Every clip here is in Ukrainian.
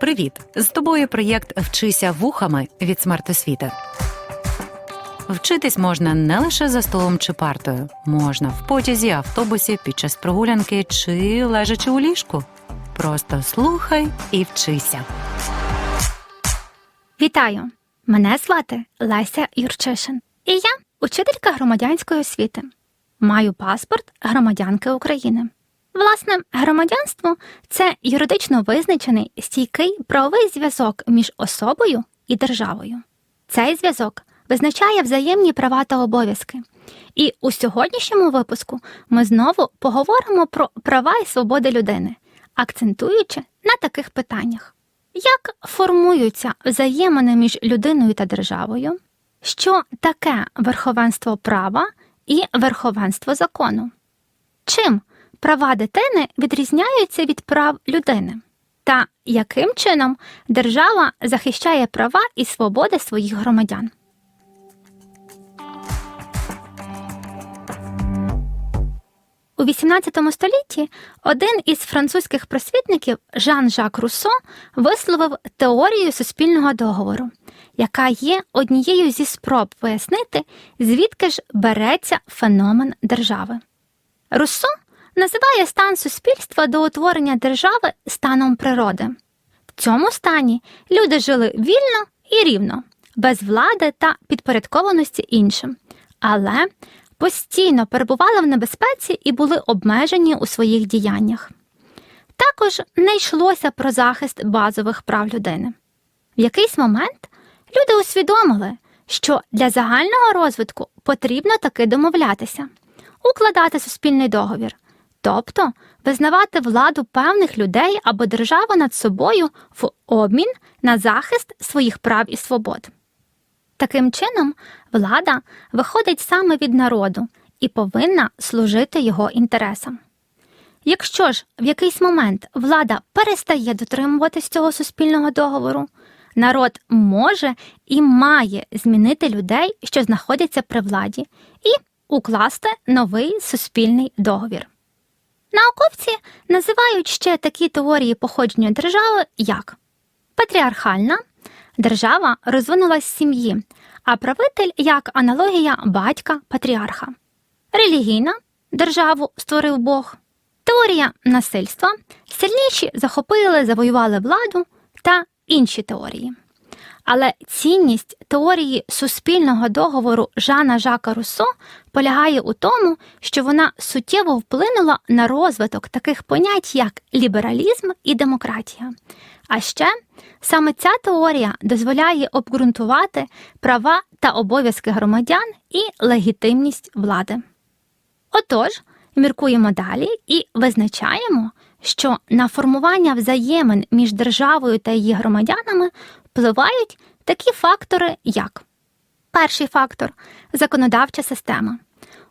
Привіт! З тобою проєкт Вчися вухами від смертосвіти. Вчитись можна не лише за столом чи партою, можна в потязі, автобусі, під час прогулянки чи лежачи у ліжку. Просто слухай і вчися. Вітаю! Мене звати Леся Юрчишин, і я учителька громадянської освіти. Маю паспорт громадянки України. Власне, громадянство це юридично визначений стійкий правовий зв'язок між особою і державою. Цей зв'язок визначає взаємні права та обов'язки. І у сьогоднішньому випуску ми знову поговоримо про права і свободи людини, акцентуючи на таких питаннях. Як формуються взаємини між людиною та державою? Що таке верховенство права і верховенство закону? Чим права дитини відрізняються від прав людини? Та яким чином держава захищає права і свободи своїх громадян? У XVIII столітті один із французьких просвітників Жан-Жак Руссо висловив теорію суспільного договору, яка є однією зі спроб пояснити, звідки ж береться феномен держави. Руссо називає стан суспільства до утворення держави станом природи. В цьому стані люди жили вільно і рівно, без влади та підпорядкованості іншим, але постійно перебували в небезпеці і були обмежені у своїх діяннях. Також не йшлося про захист базових прав людини. В якийсь момент люди усвідомили, що для загального розвитку потрібно таки домовлятися, укладати суспільний договір, тобто визнавати владу певних людей або державу над собою в обмін на захист своїх прав і свобод. Таким чином, влада виходить саме від народу і повинна служити його інтересам. Якщо ж в якийсь момент влада перестає дотримуватись цього суспільного договору, народ може і має змінити людей, що знаходяться при владі, і укласти новий суспільний договір. Науковці називають ще такі теорії походження держави як патріархальна держава розвинулась з сім'ї, а правитель як аналогія батька патріарха, релігійна державу створив Бог, теорія насильства, сильніші захопили, завоювали владу та інші теорії. Але цінність теорії суспільного договору Жана Жака Руссо полягає у тому, що вона суттєво вплинула на розвиток таких понять, як лібералізм і демократія. А ще саме ця теорія дозволяє обґрунтувати права та обов'язки громадян і легітимність влади. Отож, міркуємо далі і визначаємо, що на формування взаємин між державою та її громадянами впливають такі фактори, як перший фактор законодавча система,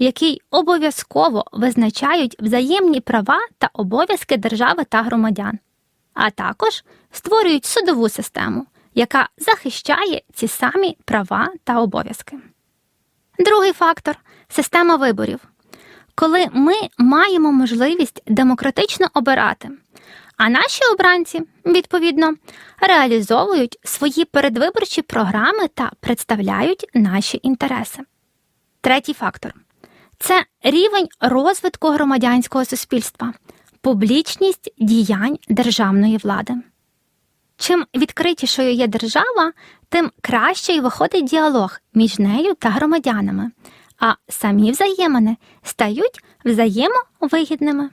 у якій обов'язково визначають взаємні права та обов'язки держави та громадян, а також створюють судову систему, яка захищає ці самі права та обов'язки. Другий фактор система виборів, коли ми маємо можливість демократично обирати. А наші обранці, відповідно, реалізовують свої передвиборчі програми та представляють наші інтереси. Третій фактор це рівень розвитку громадянського суспільства, публічність діянь державної влади. Чим відкритішою є держава, тим краще й виходить діалог між нею та громадянами, а самі взаємини стають взаємовигідними.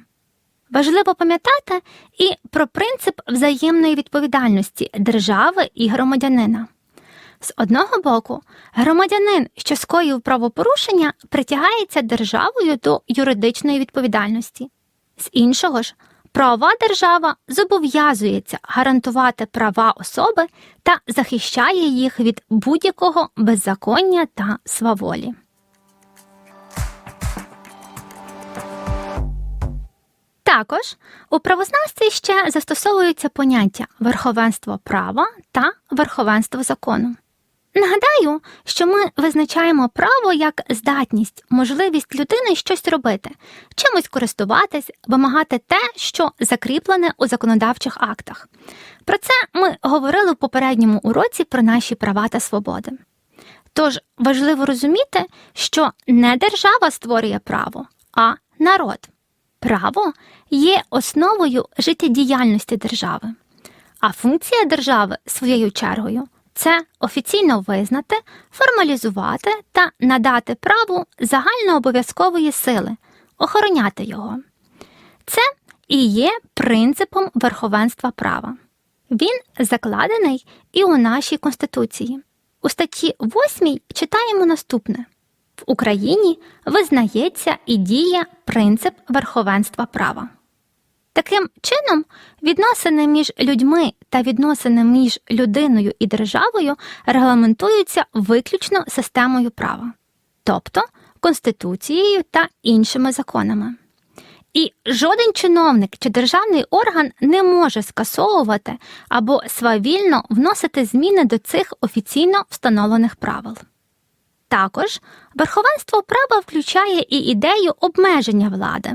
Важливо пам'ятати і про принцип взаємної відповідальності держави і громадянина. З одного боку, громадянин, що скоїв правопорушення, притягається державою до юридичної відповідальності, з іншого ж, правова держава зобов'язується гарантувати права особи та захищає їх від будь-якого беззаконня та сваволі. Також у правознавстві ще застосовуються поняття верховенство права та верховенство закону. Нагадаю, що ми визначаємо право як здатність, можливість людини щось робити, чимось користуватись, вимагати те, що закріплене у законодавчих актах. Про це ми говорили в попередньому уроці про наші права та свободи. Тож важливо розуміти, що не держава створює право, а народ. Право є основою життєдіяльності держави. А функція держави своєю чергою це офіційно визнати, формалізувати та надати праву загальнообов'язкової сили, охороняти його. Це і є принципом верховенства права. Він закладений і у нашій Конституції. У статті 8 читаємо наступне: в Україні визнається і діє принцип верховенства права. Таким чином, відносини між людьми та відносини між людиною і державою регламентуються виключно системою права, тобто Конституцією та іншими законами. І жоден чиновник чи державний орган не може скасовувати або свавільно вносити зміни до цих офіційно встановлених правил. Також верховенство права включає і ідею обмеження влади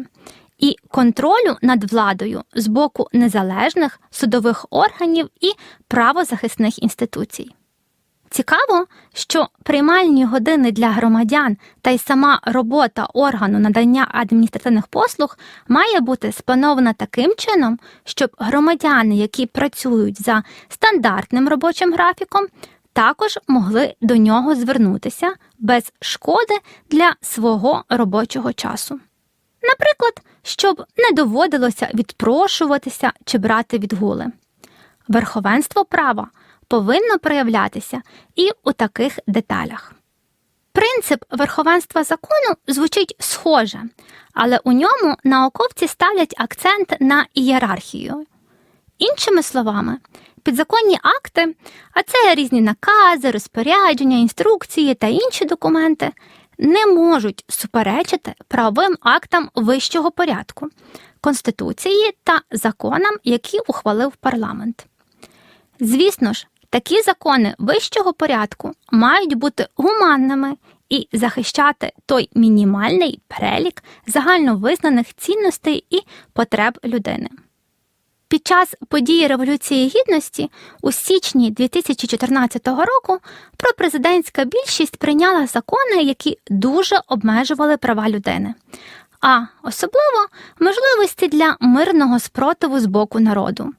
і контролю над владою з боку незалежних судових органів і правозахисних інституцій. Цікаво, що приймальні години для громадян та й сама робота органу надання адміністративних послуг має бути спланована таким чином, щоб громадяни, які працюють за стандартним робочим графіком, також могли до нього звернутися без шкоди для свого робочого часу. Наприклад, щоб не доводилося відпрошуватися чи брати відгули. Верховенство права повинно проявлятися і у таких деталях. Принцип верховенства закону звучить схоже, але у ньому науковці ставлять акцент на ієрархію. Іншими словами, підзаконні акти, а це різні накази, розпорядження, інструкції та інші документи, не можуть суперечити правовим актам вищого порядку, Конституції та законам, які ухвалив парламент. Звісно ж, такі закони вищого порядку мають бути гуманними і захищати той мінімальний перелік загальновизнаних цінностей і потреб людини. Під час події Революції Гідності у січні 2014 року пропрезидентська більшість прийняла закони, які дуже обмежували права людини, а особливо можливості для мирного спротиву з боку народу.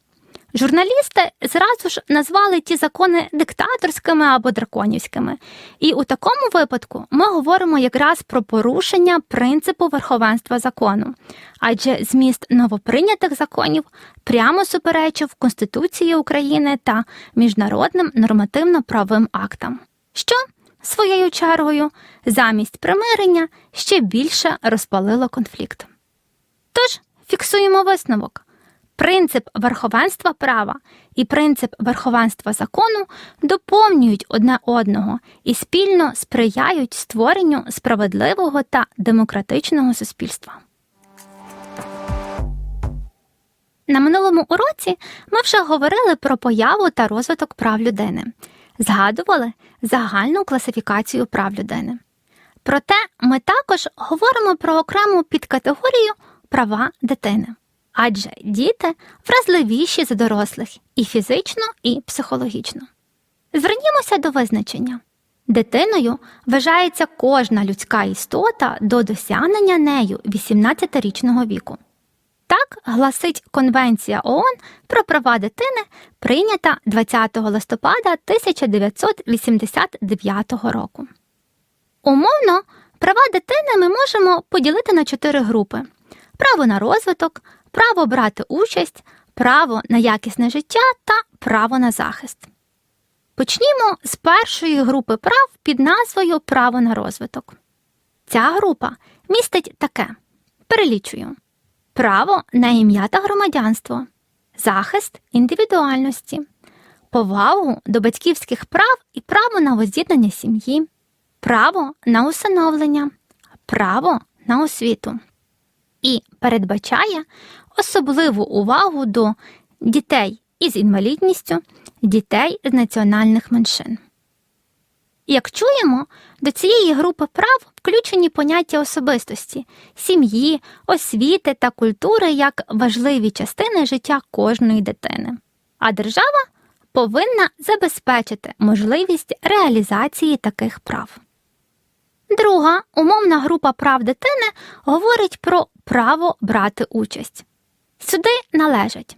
Журналісти зразу ж назвали ті закони диктаторськими або драконівськими, і у такому випадку ми говоримо якраз про порушення принципу верховенства закону, адже зміст новоприйнятих законів прямо суперечив Конституції України та міжнародним нормативно-правовим актам, що своєю чергою замість примирення ще більше розпалило конфлікт. Тож фіксуємо висновок. Принцип верховенства права і принцип верховенства закону доповнюють одне одного і спільно сприяють створенню справедливого та демократичного суспільства. На минулому уроці ми вже говорили про появу та розвиток прав людини, згадували загальну класифікацію прав людини. Проте ми також говоримо про окрему підкатегорію права дитини адже діти вразливіші за дорослих і фізично, і психологічно. Звернімося до визначення. Дитиною вважається кожна людська істота до досягнення нею 18-річного віку. Так гласить Конвенція ООН про права дитини, прийнята 20 листопада 1989 року. Умовно, права дитини ми можемо поділити на чотири групи: право на розвиток, право брати участь, право на якісне життя та право на захист. Почнімо з першої групи прав під назвою Право на розвиток. Ця група містить таке: перелічую. Право на ім'я та громадянство, захист індивідуальності, повагу до батьківських прав і право на воз'єднання сім'ї, право на усиновлення, право на освіту і передбачає особливу увагу до дітей із інвалідністю, дітей з національних меншин. Як чуємо, до цієї групи прав включені поняття особистості, сім'ї, освіти та культури як важливі частини життя кожної дитини. А держава повинна забезпечити можливість реалізації таких прав. Друга умовна група прав дитини говорить про право брати участь. Сюди належать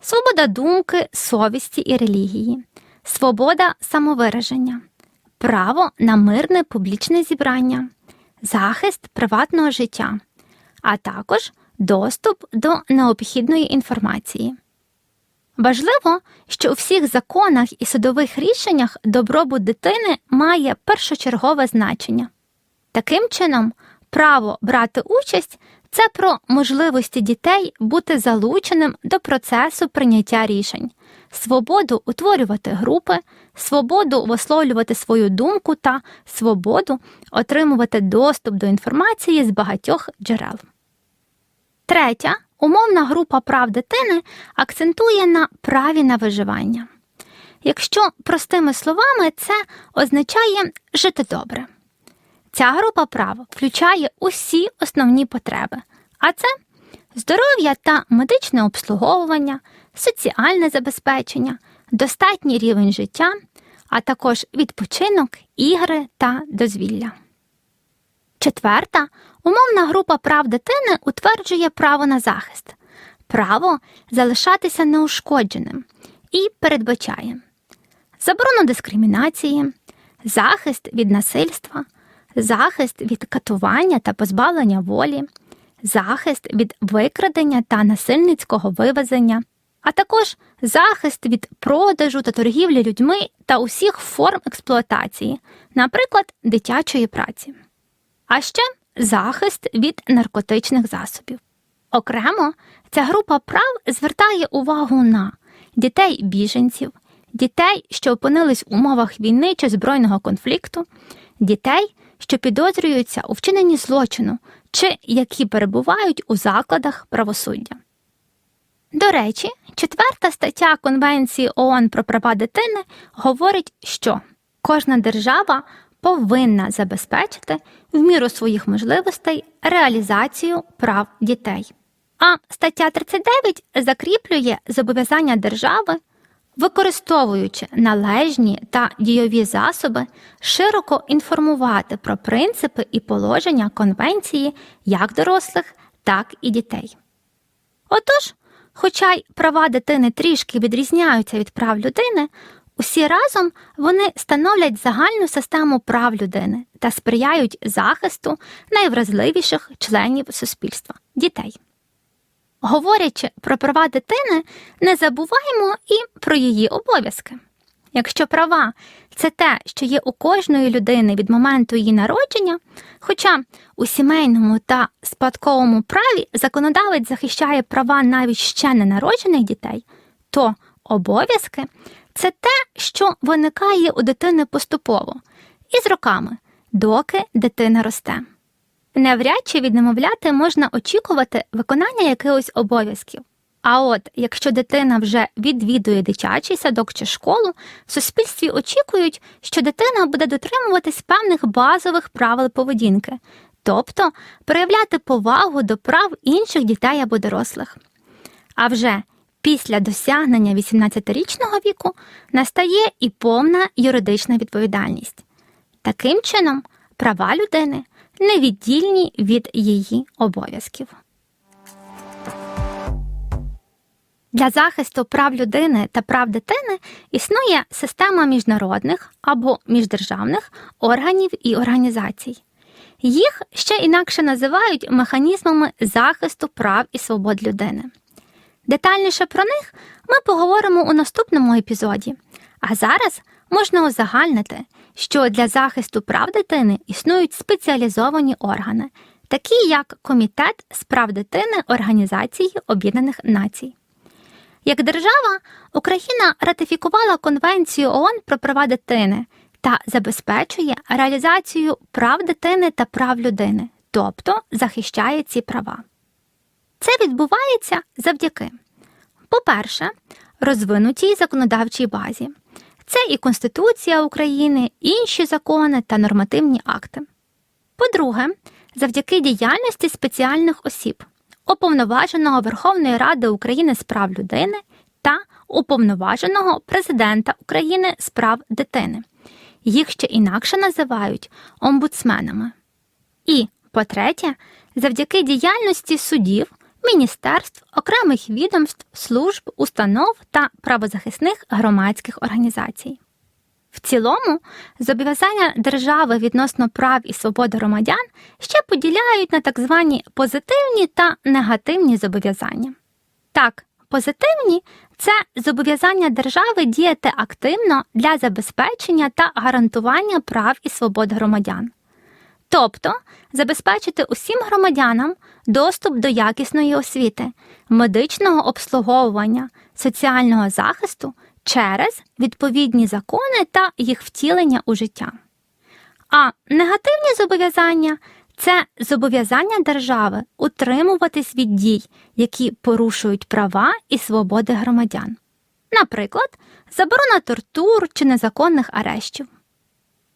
свобода думки, совісті і релігії, свобода самовираження, право на мирне публічне зібрання, захист приватного життя, а також доступ до необхідної інформації. Важливо, що у всіх законах і судових рішеннях добробут дитини має першочергове значення. Таким чином, право брати участь це про можливості дітей бути залученим до процесу прийняття рішень, свободу утворювати групи, свободу висловлювати свою думку та свободу отримувати доступ до інформації з багатьох джерел. Третя умовна група прав дитини акцентує на праві на виживання. Якщо простими словами, це означає жити добре. Ця група прав включає усі основні потреби, а це здоров'я та медичне обслуговування, соціальне забезпечення, достатній рівень життя, а також відпочинок, ігри та дозвілля. Четверта умовна група прав дитини утверджує право на захист, право залишатися неушкодженим і передбачає заборону дискримінації, захист від насильства, захист від катування та позбавлення волі, захист від викрадення та насильницького вивезення, а також захист від продажу та торгівлі людьми та усіх форм експлуатації, наприклад, дитячої праці. А ще захист від наркотичних засобів. Окремо, ця група прав звертає увагу на дітей біженців, дітей, що опинились в умовах війни чи збройного конфлікту, дітей, що підозрюються у вчиненні злочину чи які перебувають у закладах правосуддя. До речі, четверта стаття Конвенції ООН про права дитини говорить, що кожна держава повинна забезпечити в міру своїх можливостей реалізацію прав дітей. А стаття 39 закріплює зобов'язання держави, використовуючи належні та дійові засоби, широко інформувати про принципи і положення конвенції як дорослих, так і дітей. Отож, хоча й права дитини трішки відрізняються від прав людини, усі разом вони становлять загальну систему прав людини та сприяють захисту найвразливіших членів суспільства дітей. Говорячи про права дитини, не забуваємо і про її обов'язки. Якщо права це те, що є у кожної людини від моменту її народження, хоча у сімейному та спадковому праві законодавець захищає права навіть ще ненароджених дітей, то обов'язки це те, що виникає у дитини поступово і з роками, доки дитина росте. Навряд чи від немовляти можна очікувати виконання якихось обов'язків. А от якщо дитина вже відвідує дитячий садок чи школу, в суспільстві очікують, що дитина буде дотримуватись певних базових правил поведінки, тобто проявляти повагу до прав інших дітей або дорослих. А вже після досягнення 18-річного віку настає і повна юридична відповідальність. Таким чином, права людини невіддільні від її обов'язків. Для захисту прав людини та прав дитини існує система міжнародних або міждержавних органів і організацій. Їх ще інакше називають механізмами захисту прав і свобод людини. Детальніше про них ми поговоримо у наступному епізоді, а зараз можна узагальнити, що для захисту прав дитини існують спеціалізовані органи, такі як Комітет з прав дитини Організації Об'єднаних Націй. Як держава, Україна ратифікувала Конвенцію ООН про права дитини та забезпечує реалізацію прав дитини та прав людини, тобто захищає ці права. Це відбувається завдяки, по-перше, розвинутій законодавчій базі. Це і Конституція України, інші закони та нормативні акти. По-друге, завдяки діяльності спеціальних осіб, уповноваженого Верховної Ради України з прав людини та уповноваженого президента України з прав дитини. Їх ще інакше називають омбудсменами. І, по-третє, завдяки діяльності судів, міністерств, окремих відомств, служб, установ та правозахисних громадських організацій. В цілому, зобов'язання держави відносно прав і свобод громадян ще поділяють на так звані позитивні та негативні зобов'язання. Так, позитивні це зобов'язання держави діяти активно для забезпечення та гарантування прав і свобод громадян. Тобто забезпечити усім громадянам доступ до якісної освіти, медичного обслуговування, соціального захисту через відповідні закони та їх втілення у життя. А негативні зобов'язання це зобов'язання держави утримуватись від дій, які порушують права і свободи громадян, наприклад, заборона тортур чи незаконних арештів.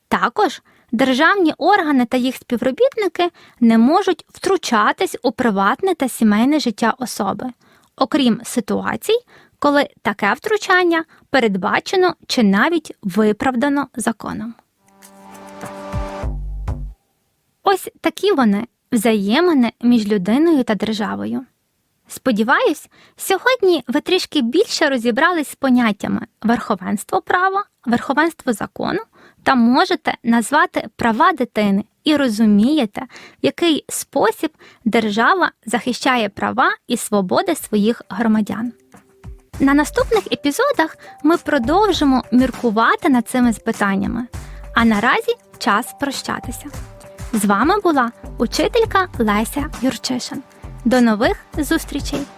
Також державні органи та їх співробітники не можуть втручатись у приватне та сімейне життя особи, окрім ситуацій, коли таке втручання передбачено чи навіть виправдано законом. Ось такі вони взаємини між людиною та державою. Сподіваюсь, сьогодні ви трішки більше розібрались з поняттями верховенство права, верховенство закону та можете назвати права дитини і розумієте, в який спосіб держава захищає права і свободи своїх громадян. На наступних епізодах ми продовжимо міркувати над цими питаннями. А наразі час прощатися. З вами була учителька Леся Юрчишин. До нових зустрічей!